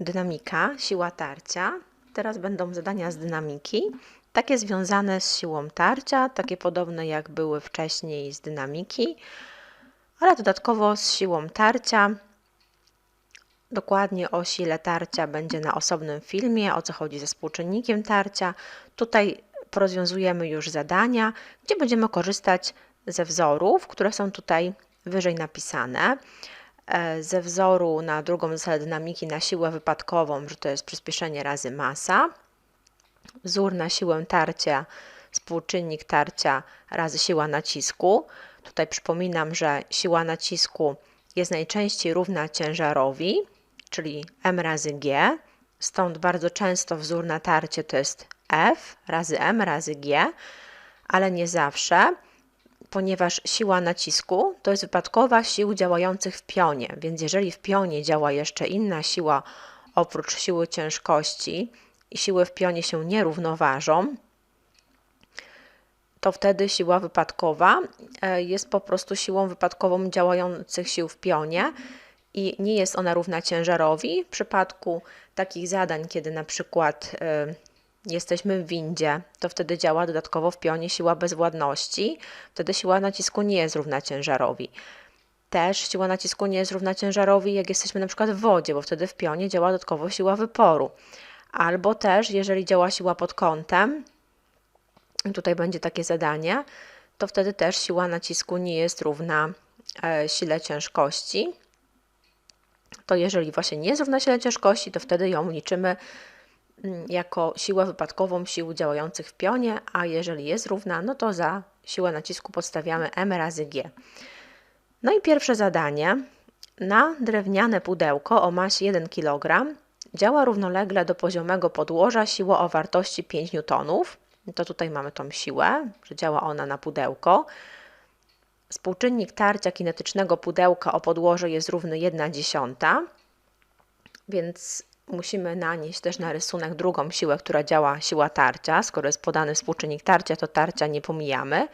dynamika, siła tarcia. Teraz będą zadania z dynamiki, takie związane z siłą tarcia, takie podobne jak były wcześniej z dynamiki, ale dodatkowo z siłą tarcia. Dokładnie o sile tarcia będzie na osobnym filmie, o co chodzi ze współczynnikiem tarcia. Tutaj porozwiązujemy już zadania, gdzie będziemy korzystać ze wzorów, które są tutaj wyżej napisane. E, ze wzoru na drugą zasadę dynamiki na siłę wypadkową, że to jest przyspieszenie razy masa. Wzór na siłę tarcia, współczynnik tarcia razy siła nacisku. Tutaj przypominam, że siła nacisku jest najczęściej równa ciężarowi, czyli m razy g. Stąd bardzo często wzór na tarcie to jest F razy M razy G, ale nie zawsze, ponieważ siła nacisku to jest wypadkowa sił działających w pionie, więc jeżeli w pionie działa jeszcze inna siła oprócz siły ciężkości i siły w pionie się nie równoważą, to wtedy siła wypadkowa e, jest po prostu siłą wypadkową działających sił w pionie i nie jest ona równa ciężarowi. W przypadku takich zadań, kiedy na przykład e, jesteśmy w windzie, to wtedy działa dodatkowo w pionie siła bezwładności, wtedy siła nacisku nie jest równa ciężarowi. Też siła nacisku nie jest równa ciężarowi, jak jesteśmy na przykład w wodzie, bo wtedy w pionie działa dodatkowo siła wyporu. Albo też, jeżeli działa siła pod kątem, tutaj będzie takie zadanie, to wtedy też siła nacisku nie jest równa e, sile ciężkości. To jeżeli właśnie nie jest równa sile ciężkości, to wtedy ją liczymy jako siłę wypadkową sił działających w pionie, a jeżeli jest równa, no to za siłę nacisku podstawiamy m razy g. No i pierwsze zadanie. Na drewniane pudełko o masie 1 kg działa równolegle do poziomego podłoża siła o wartości 5 N. To tutaj mamy tą siłę, że działa ona na pudełko. Współczynnik tarcia kinetycznego pudełka o podłoże jest równy 1 dziesiąta, więc musimy nanieść też na rysunek drugą siłę, która działa siła tarcia. Skoro jest podany współczynnik tarcia, to tarcia nie pomijamy.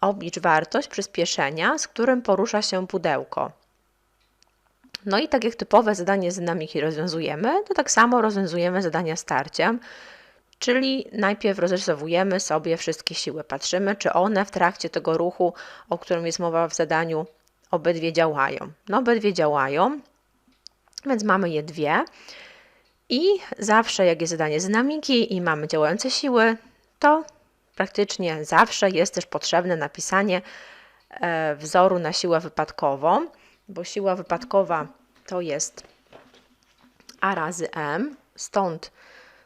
Oblicz wartość przyspieszenia, z którym porusza się pudełko. No i tak jak typowe zadanie z dynamiki rozwiązujemy, to tak samo rozwiązujemy zadania z tarciem, czyli najpierw rozrysowujemy sobie wszystkie siły. Patrzymy, czy one w trakcie tego ruchu, o którym jest mowa w zadaniu, obydwie działają. No obydwie działają, więc mamy je dwie. I zawsze, jak jest zadanie z dynamiki i mamy działające siły, to praktycznie zawsze jest też potrzebne napisanie e, wzoru na siłę wypadkową, bo siła wypadkowa to jest A razy M, stąd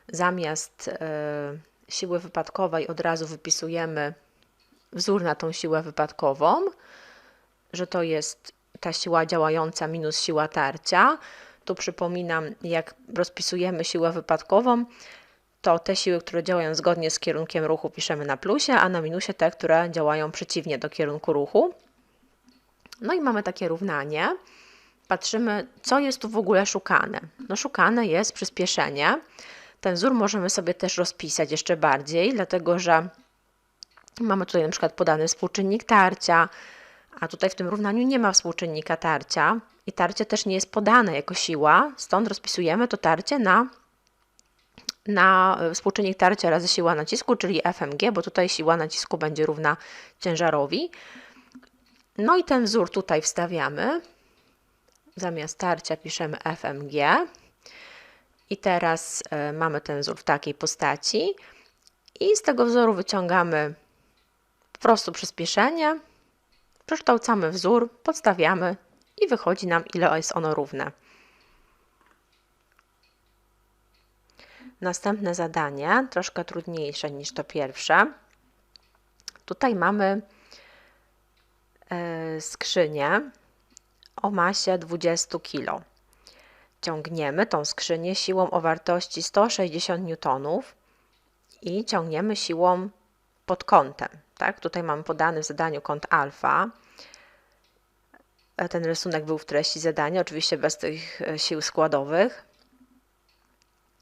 zamiast e, siły wypadkowej od razu wypisujemy wzór na tą siłę wypadkową, że to jest ta siła działająca minus siła tarcia. Tu przypominam, jak rozpisujemy siłę wypadkową, to te siły, które działają zgodnie z kierunkiem ruchu piszemy na plusie, a na minusie te, które działają przeciwnie do kierunku ruchu. No i mamy takie równanie. Patrzymy, co jest tu w ogóle szukane. No szukane jest przyspieszenie. Ten wzór możemy sobie też rozpisać jeszcze bardziej, dlatego że mamy tutaj na przykład podany współczynnik tarcia, a tutaj w tym równaniu nie ma współczynnika tarcia i tarcie też nie jest podane jako siła, stąd rozpisujemy to tarcie na, na e, współczynnik tarcia razy siła nacisku, czyli FMG, bo tutaj siła nacisku będzie równa ciężarowi. No i ten wzór tutaj wstawiamy. Zamiast tarcia piszemy FMG. I teraz y, mamy ten wzór w takiej postaci. I z tego wzoru wyciągamy po prostu przyspieszenie Przekształcamy wzór, podstawiamy i wychodzi nam, ile jest ono równe. Następne zadanie, troszkę trudniejsze niż to pierwsze. Tutaj mamy e, skrzynię o masie 20 kg. Ciągniemy tą skrzynię siłą o wartości 160 N i ciągniemy siłą pod kątem. Tak? Tutaj mamy podany w zadaniu kąt alfa. E, ten rysunek był w treści zadania, oczywiście bez tych e, sił składowych.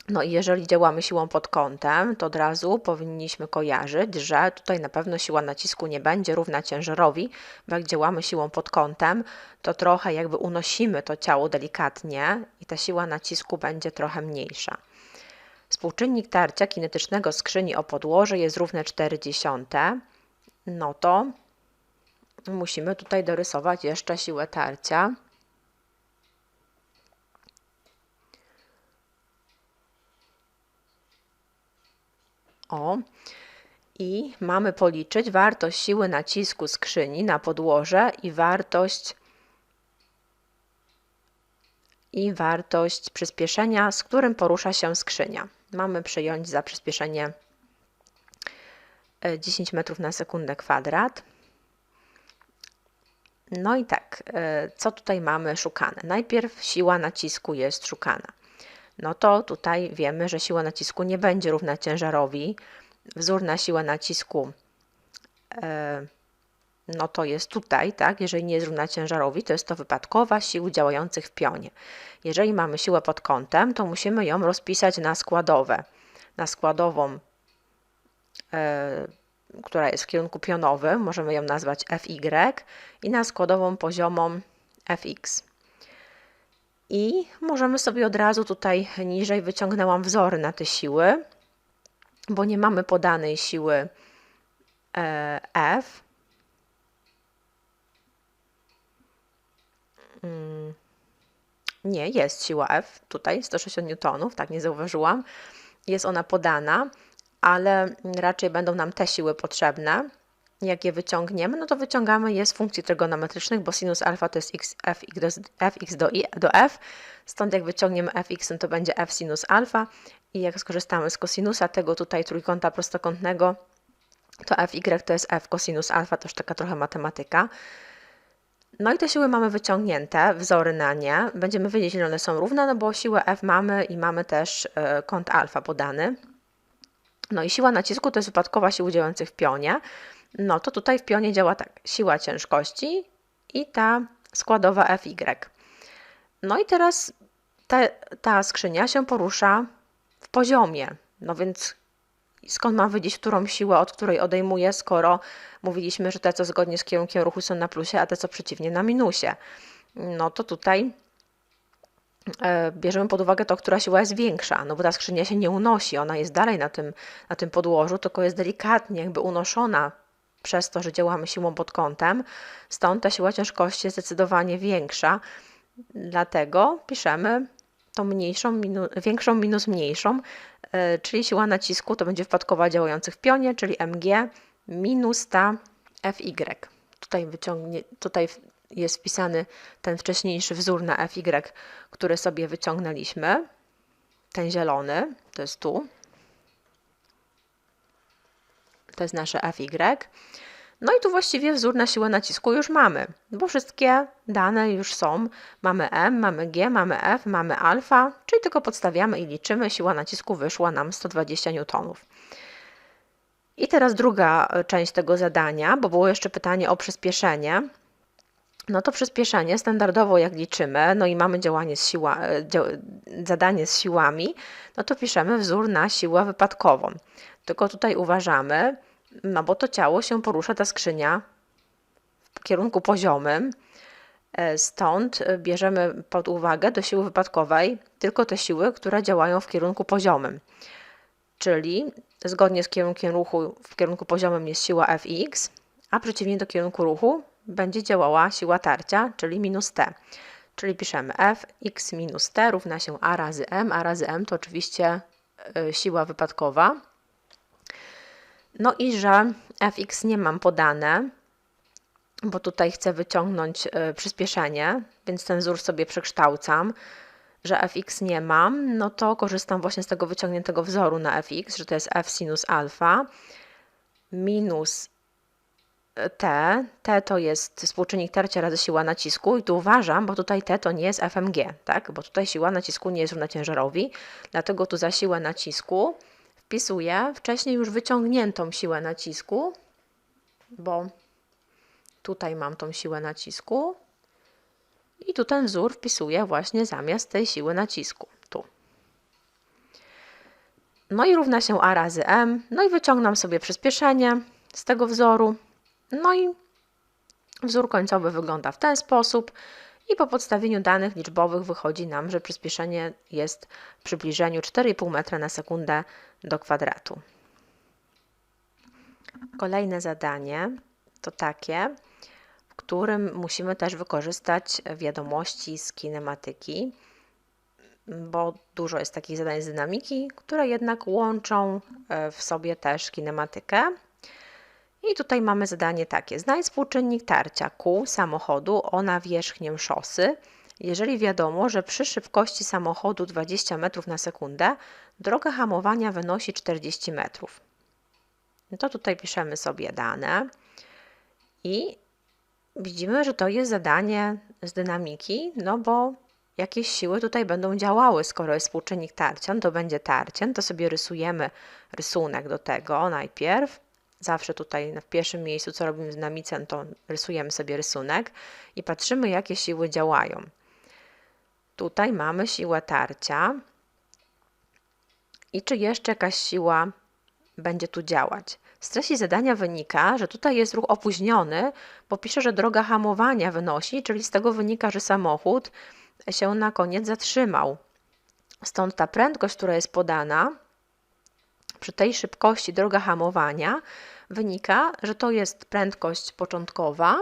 No i jeżeli działamy siłą pod kątem, to od razu powinniśmy kojarzyć, że tutaj na pewno siła nacisku nie będzie równa ciężarowi, bo jak działamy siłą pod kątem, to trochę jakby unosimy to ciało delikatnie i ta siła nacisku będzie trochę mniejsza. Współczynnik tarcia kinetycznego skrzyni o podłoże jest równy 40, no to musimy tutaj dorysować jeszcze siłę tarcia. O, i mamy policzyć wartość siły nacisku skrzyni na podłoże i wartość i wartość przyspieszenia, z którym porusza się skrzynia. Mamy przyjąć za przyspieszenie 10 e, metrów na sekundę kwadrat. No i tak, e, co tutaj mamy szukane? Najpierw siła nacisku jest szukana. No to tutaj wiemy, że siła nacisku nie będzie równa ciężarowi. Wzór na siłę nacisku e, no to jest tutaj, tak? Jeżeli nie jest równa ciężarowi, to jest to wypadkowa sił działających w pionie. Jeżeli mamy siłę pod kątem, to musimy ją rozpisać na składowe. Na składową, e, która jest w kierunku pionowym, możemy ją nazwać FY i na składową poziomą FX. I możemy sobie od razu tutaj niżej wyciągnęłam wzory na te siły, bo nie mamy podanej siły e, F, Mm. Nie, jest siła F tutaj, 160 N, tak nie zauważyłam. Jest ona podana, ale raczej będą nam te siły potrzebne. Jak je wyciągniemy, no to wyciągamy je z funkcji trygonometrycznych, bo sinus alfa to jest x, f, do, fx do, i, do f. Stąd jak wyciągniemy fx, no to będzie f sinus alfa. I jak skorzystamy z kosinusa tego tutaj trójkąta prostokątnego, to fy to jest f cosinus alfa, to już taka trochę matematyka. No i te siły mamy wyciągnięte, wzory na nie. Będziemy wiedzieć, ile one są równe, no bo siłę F mamy i mamy też e, kąt alfa podany. No i siła nacisku to jest wypadkowa sił działających w pionie. No to tutaj w pionie działa tak, siła ciężkości i ta składowa Fy. No i teraz te, ta skrzynia się porusza w poziomie. No więc skąd mam wiedzieć, którą siłę, od której odejmuję, skoro mówiliśmy, że te, co zgodnie z kierunkiem ruchu są na plusie, a te, co przeciwnie, na minusie. No to tutaj bierzemy pod uwagę to, która siła jest większa, no bo ta skrzynia się nie unosi, ona jest dalej na tym, na tym podłożu, tylko jest delikatnie jakby unoszona przez to, że działamy siłą pod kątem, stąd ta siła ciężkości jest zdecydowanie większa, dlatego piszemy tą mniejszą, minu, większą minus mniejszą, E, czyli siła nacisku to będzie wpadkowa działających w pionie, czyli mg minus ta fy. Tutaj, wyciągnie, tutaj jest wpisany ten wcześniejszy wzór na fy, który sobie wyciągnęliśmy. Ten zielony, to jest tu. To jest nasze fy. No i tu właściwie wzór na siłę nacisku już mamy, bo wszystkie dane już są. Mamy M, mamy G, mamy F, mamy alfa, czyli tylko podstawiamy i liczymy. Siła nacisku wyszła nam 120 N. I teraz druga część tego zadania, bo było jeszcze pytanie o przyspieszenie. No to przyspieszenie standardowo jak liczymy, no i mamy działanie z siła, e, zadanie z siłami, no to piszemy wzór na siłę wypadkową. Tylko tutaj uważamy, no bo to ciało się porusza, ta skrzynia, w kierunku poziomym. E, stąd e, bierzemy pod uwagę do siły wypadkowej tylko te siły, które działają w kierunku poziomym. Czyli zgodnie z kierunkiem ruchu w kierunku poziomym jest siła Fx, a przeciwnie do kierunku ruchu będzie działała siła tarcia, czyli minus t. Czyli piszemy Fx minus t równa się a razy m, a razy m to oczywiście e, siła wypadkowa. No i że fx nie mam podane, bo tutaj chcę wyciągnąć y, przyspieszenie, więc ten wzór sobie przekształcam, że fx nie mam, no to korzystam właśnie z tego wyciągniętego wzoru na fx, że to jest f sinus alfa minus t, t to jest współczynnik tarcia razy siła nacisku i tu uważam, bo tutaj t to nie jest fmg, tak? bo tutaj siła nacisku nie jest równa ciężarowi, dlatego tu za siłę nacisku wpisuję wcześniej już wyciągniętą siłę nacisku, bo tutaj mam tą siłę nacisku i tu ten wzór wpisuję właśnie zamiast tej siły nacisku. Tu. No i równa się a razy m. No i wyciągnam sobie przyspieszenie z tego wzoru. No i wzór końcowy wygląda w ten sposób. I po podstawieniu danych liczbowych wychodzi nam, że przyspieszenie jest w przybliżeniu 4,5 metra na sekundę do kwadratu. Kolejne zadanie to takie, w którym musimy też wykorzystać wiadomości z kinematyki, bo dużo jest takich zadań z dynamiki, które jednak łączą e, w sobie też kinematykę. I tutaj mamy zadanie takie. Znajdź współczynnik tarcia kół samochodu o nawierzchnię szosy, jeżeli wiadomo, że przy szybkości samochodu 20 metrów na sekundę droga hamowania wynosi 40 metrów. No to tutaj piszemy sobie dane i widzimy, że to jest zadanie z dynamiki, no bo jakieś siły tutaj będą działały. Skoro jest współczynnik tarcia, no to będzie tarciem, to sobie rysujemy rysunek do tego najpierw. Zawsze tutaj w pierwszym miejscu, co robimy z dynamicem, to rysujemy sobie rysunek i patrzymy, jakie siły działają. Tutaj mamy siłę tarcia i czy jeszcze jakaś siła będzie tu działać. Z treści zadania wynika, że tutaj jest ruch opóźniony, bo pisze, że droga hamowania wynosi, czyli z tego wynika, że samochód się na koniec zatrzymał. Stąd ta prędkość, która jest podana przy tej szybkości droga hamowania wynika, że to jest prędkość początkowa,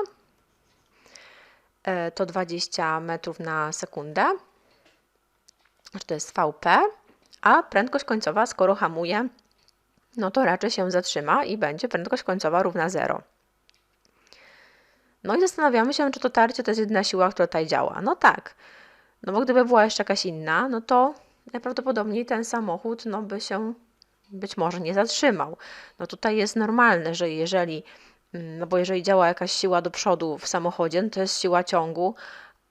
e, to 20 metrów na sekundę, to jest VP, a prędkość końcowa, skoro hamuje, no to raczej się zatrzyma i będzie prędkość końcowa równa 0. No i zastanawiamy się, czy to tarcie to jest jedyna siła, która tutaj działa. No tak, no bo gdyby była jeszcze jakaś inna, no to najprawdopodobniej ten samochód no, by się być może nie zatrzymał. No tutaj jest normalne, że jeżeli, mm, no bo jeżeli działa jakaś siła do przodu w samochodzie, no to jest siła ciągu,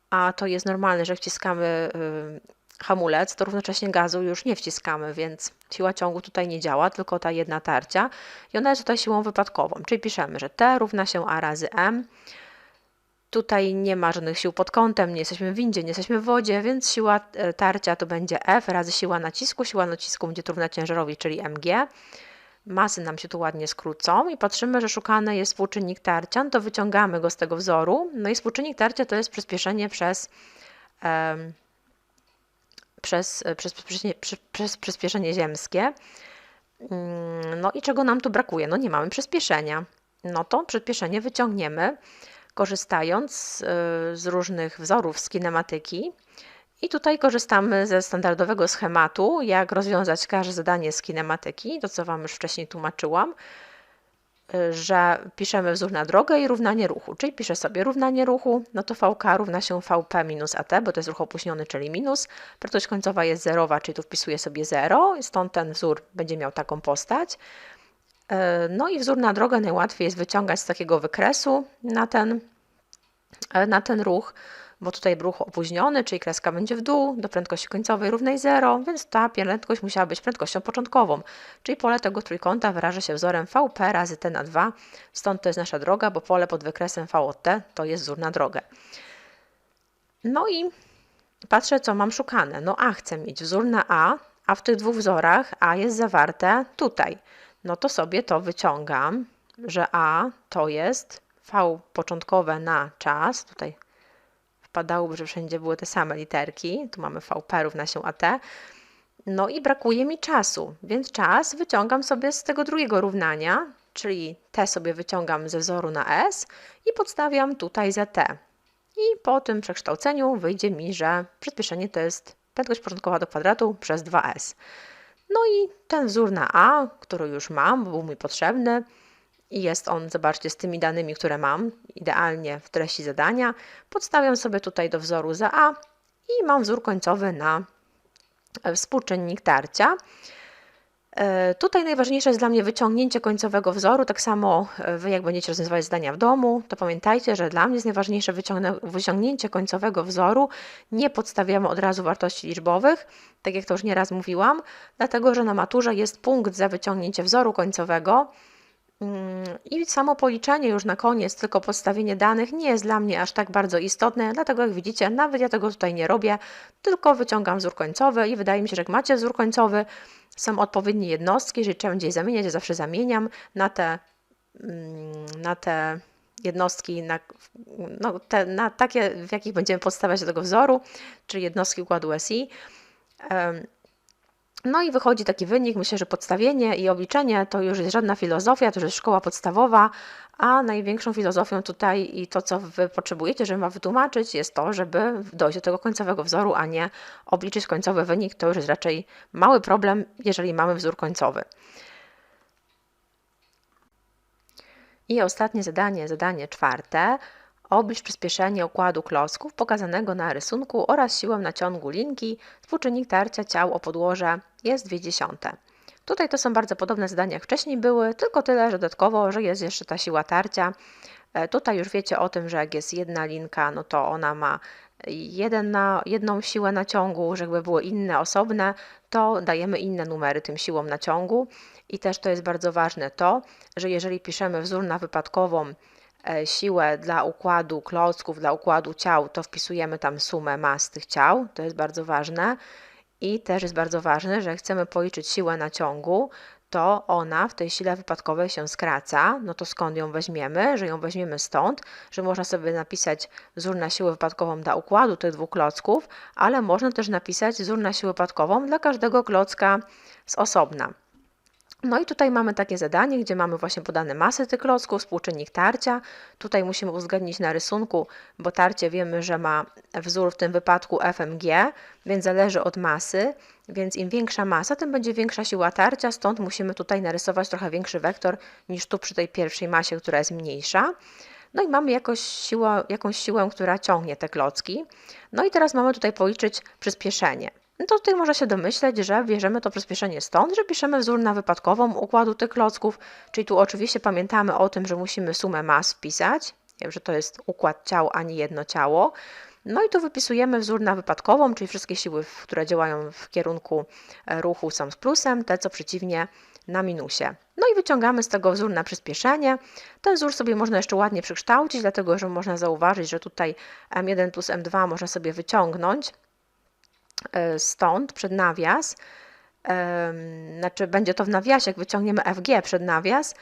a to jest normalne, że wciskamy y, hamulec, to równocześnie gazu już nie wciskamy, więc siła ciągu tutaj nie działa, tylko ta jedna tarcia i ona jest tutaj siłą wypadkową, czyli piszemy, że T równa się A razy M, Tutaj nie ma żadnych sił pod kątem, nie jesteśmy w windzie, nie jesteśmy w wodzie, więc siła e, tarcia to będzie F razy siła nacisku. Siła nacisku będzie równa ciężarowi, czyli mg. Masy nam się tu ładnie skrócą i patrzymy, że szukany jest współczynnik tarcia, no to wyciągamy go z tego wzoru. No i współczynnik tarcia to jest przyspieszenie przez, um, przez, przez, przyspieszenie, przez, przez przyspieszenie ziemskie. Mm, no i czego nam tu brakuje? No nie mamy przyspieszenia. No to przyspieszenie wyciągniemy korzystając y, z różnych wzorów z kinematyki. I tutaj korzystamy ze standardowego schematu, jak rozwiązać każde zadanie z kinematyki, to co Wam już wcześniej tłumaczyłam, y, że piszemy wzór na drogę i równanie ruchu, czyli piszę sobie równanie ruchu, no to VK równa się VP minus AT, bo to jest ruch opóźniony, czyli minus. Wartość końcowa jest zerowa, czyli tu wpisuję sobie 0, stąd ten wzór będzie miał taką postać. E, no i wzór na drogę najłatwiej jest wyciągać z takiego wykresu na ten, e, na ten ruch, bo tutaj ruch opóźniony, czyli kreska będzie w dół, do prędkości końcowej równej 0, więc ta prędkość musiała być prędkością początkową, czyli pole tego trójkąta wyraża się wzorem VP razy T na 2, stąd to jest nasza droga, bo pole pod wykresem V od T to jest wzór na drogę. No i patrzę, co mam szukane. No A chcę mieć wzór na A, a w tych dwóch wzorach A jest zawarte tutaj no to sobie to wyciągam, że A to jest V początkowe na czas, tutaj wpadałoby, że wszędzie były te same literki, tu mamy VP równa się AT, no i brakuje mi czasu, więc czas wyciągam sobie z tego drugiego równania, czyli T sobie wyciągam ze wzoru na S i podstawiam tutaj za T. I po tym przekształceniu wyjdzie mi, że przyspieszenie to jest prędkość początkowa do kwadratu przez 2S. No i ten wzór na A, który już mam, był mi potrzebny i jest on, zobaczcie, z tymi danymi, które mam, idealnie w treści zadania, podstawiam sobie tutaj do wzoru za A i mam wzór końcowy na współczynnik tarcia. E, tutaj najważniejsze jest dla mnie wyciągnięcie końcowego wzoru. Tak samo e, Wy, jak będziecie rozwiązywać zdania w domu, to pamiętajcie, że dla mnie jest najważniejsze wyciągnięcie końcowego wzoru. Nie podstawiamy od razu wartości liczbowych, tak jak to już nieraz mówiłam, dlatego że na maturze jest punkt za wyciągnięcie wzoru końcowego. Mm, I samo policzenie już na koniec, tylko podstawienie danych nie jest dla mnie aż tak bardzo istotne, dlatego jak widzicie, nawet ja tego tutaj nie robię, tylko wyciągam wzór końcowy i wydaje mi się, że jak macie wzór końcowy, są odpowiednie jednostki, jeżeli trzeba będzie je zamieniać, ja zawsze zamieniam na te, mm, na te jednostki, na, no, te, na takie, w jakich będziemy podstawiać do tego wzoru, czyli jednostki układu SI. No i wychodzi taki wynik, myślę, że podstawienie i obliczenie to już jest żadna filozofia, to już jest szkoła podstawowa, a największą filozofią tutaj i to, co Wy potrzebujecie, żeby Wam wytłumaczyć, jest to, żeby dojść do tego końcowego wzoru, a nie obliczyć końcowy wynik. To już jest raczej mały problem, jeżeli mamy wzór końcowy. I ostatnie zadanie, zadanie czwarte. Oblicz przyspieszenie układu klocków pokazanego na rysunku oraz siłę naciągu linki. Współczynnik tarcia ciał o podłoże jest 2 dziesiąte. Tutaj to są bardzo podobne zadania jak wcześniej były, tylko tyle, że dodatkowo, że jest jeszcze ta siła tarcia. E, tutaj już wiecie o tym, że jak jest jedna linka, no to ona ma jeden na, jedną siłę naciągu, że jakby były inne, osobne, to dajemy inne numery tym siłom naciągu. I też to jest bardzo ważne to, że jeżeli piszemy wzór na wypadkową siłę dla układu klocków, dla układu ciał, to wpisujemy tam sumę mas tych ciał, to jest bardzo ważne. I też jest bardzo ważne, że jak chcemy policzyć siłę naciągu, to ona w tej sile wypadkowej się skraca, no to skąd ją weźmiemy? Że ją weźmiemy stąd, że można sobie napisać wzór na siłę wypadkową dla układu tych dwóch klocków, ale można też napisać wzór na siłę wypadkową dla każdego klocka z osobna. No i tutaj mamy takie zadanie, gdzie mamy właśnie podane masy tych klocków, współczynnik tarcia. Tutaj musimy uwzględnić na rysunku, bo tarcie wiemy, że ma wzór w tym wypadku FMG, więc zależy od masy, więc im większa masa, tym będzie większa siła tarcia, stąd musimy tutaj narysować trochę większy wektor niż tu przy tej pierwszej masie, która jest mniejsza. No i mamy jakoś siłę, jakąś siłę, która ciągnie te klocki. No i teraz mamy tutaj policzyć przyspieszenie. No to tutaj można się domyśleć, że bierzemy to przyspieszenie stąd, że piszemy wzór na wypadkową układu tych klocków, czyli tu oczywiście pamiętamy o tym, że musimy sumę mas wpisać, że to jest układ ciał, a nie jedno ciało. No i tu wypisujemy wzór na wypadkową, czyli wszystkie siły, które działają w kierunku e, ruchu są z plusem, te co przeciwnie na minusie. No i wyciągamy z tego wzór na przyspieszenie. Ten wzór sobie można jeszcze ładnie przekształcić, dlatego że można zauważyć, że tutaj M1 plus M2 można sobie wyciągnąć stąd przed nawias, znaczy będzie to w nawiasie, jak wyciągniemy FG przed nawias,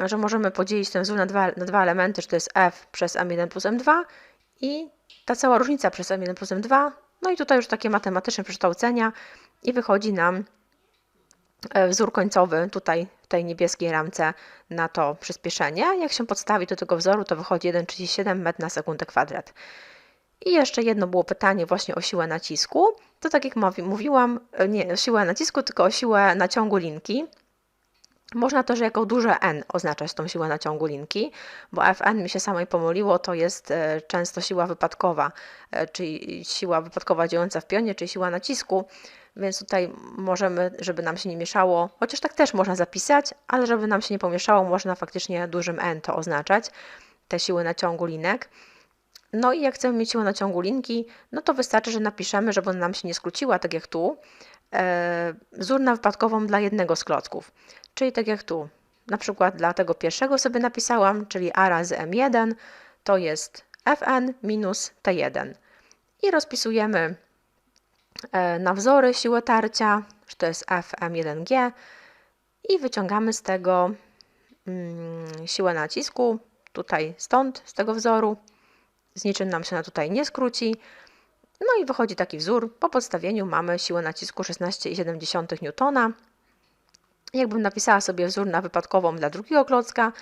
że możemy podzielić ten wzór na dwa, na dwa elementy, że to jest F przez M1 plus M2 i ta cała różnica przez M1 plus M2, no i tutaj już takie matematyczne przekształcenia i wychodzi nam e, wzór końcowy tutaj w tej niebieskiej ramce na to przyspieszenie. Jak się podstawi do tego wzoru, to wychodzi 1,37 m na sekundę kwadrat. I jeszcze jedno było pytanie właśnie o siłę nacisku. To tak jak mówiłam, e, nie o siłę nacisku, tylko o siłę naciągu linki. Można też jako duże N oznaczać tą siłę naciągu linki, bo Fn mi się samej pomyliło, to jest e, często siła wypadkowa, e, czyli siła wypadkowa działająca w pionie, czyli siła nacisku, więc tutaj możemy, żeby nam się nie mieszało, chociaż tak też można zapisać, ale żeby nam się nie pomieszało, można faktycznie dużym N to oznaczać, te siły naciągu linek. No i jak chcemy mieć siłę naciągu linki, no to wystarczy, że napiszemy, żeby ona nam się nie skróciła, tak jak tu, e, wzór na wypadkową dla jednego z klocków. Czyli tak jak tu, na przykład dla tego pierwszego sobie napisałam, czyli A razy M1 to jest Fn minus T1. I rozpisujemy e, na wzory siłę tarcia, że to jest Fm1G i wyciągamy z tego mm, siłę nacisku, tutaj stąd, z tego wzoru z niczym nam się ona tutaj nie skróci. No i wychodzi taki wzór. Po podstawieniu mamy siłę nacisku 16,7 N. Jakbym napisała sobie wzór na wypadkową dla drugiego klocka,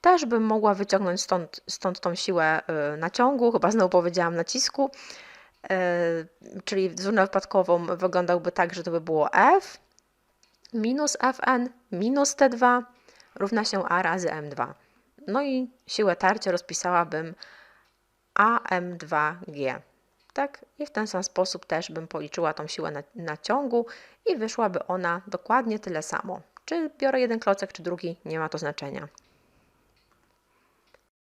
też bym mogła wyciągnąć stąd, stąd tą siłę y, naciągu, chyba znowu powiedziałam nacisku, y, czyli wzór na wypadkową wyglądałby tak, że to by było F minus Fn minus T2 równa się A razy M2. No i siłę tarcia rozpisałabym AM2G. Tak? I w ten sam sposób też bym policzyła tą siłę naciągu i wyszłaby ona dokładnie tyle samo. Czy biorę jeden klocek, czy drugi, nie ma to znaczenia.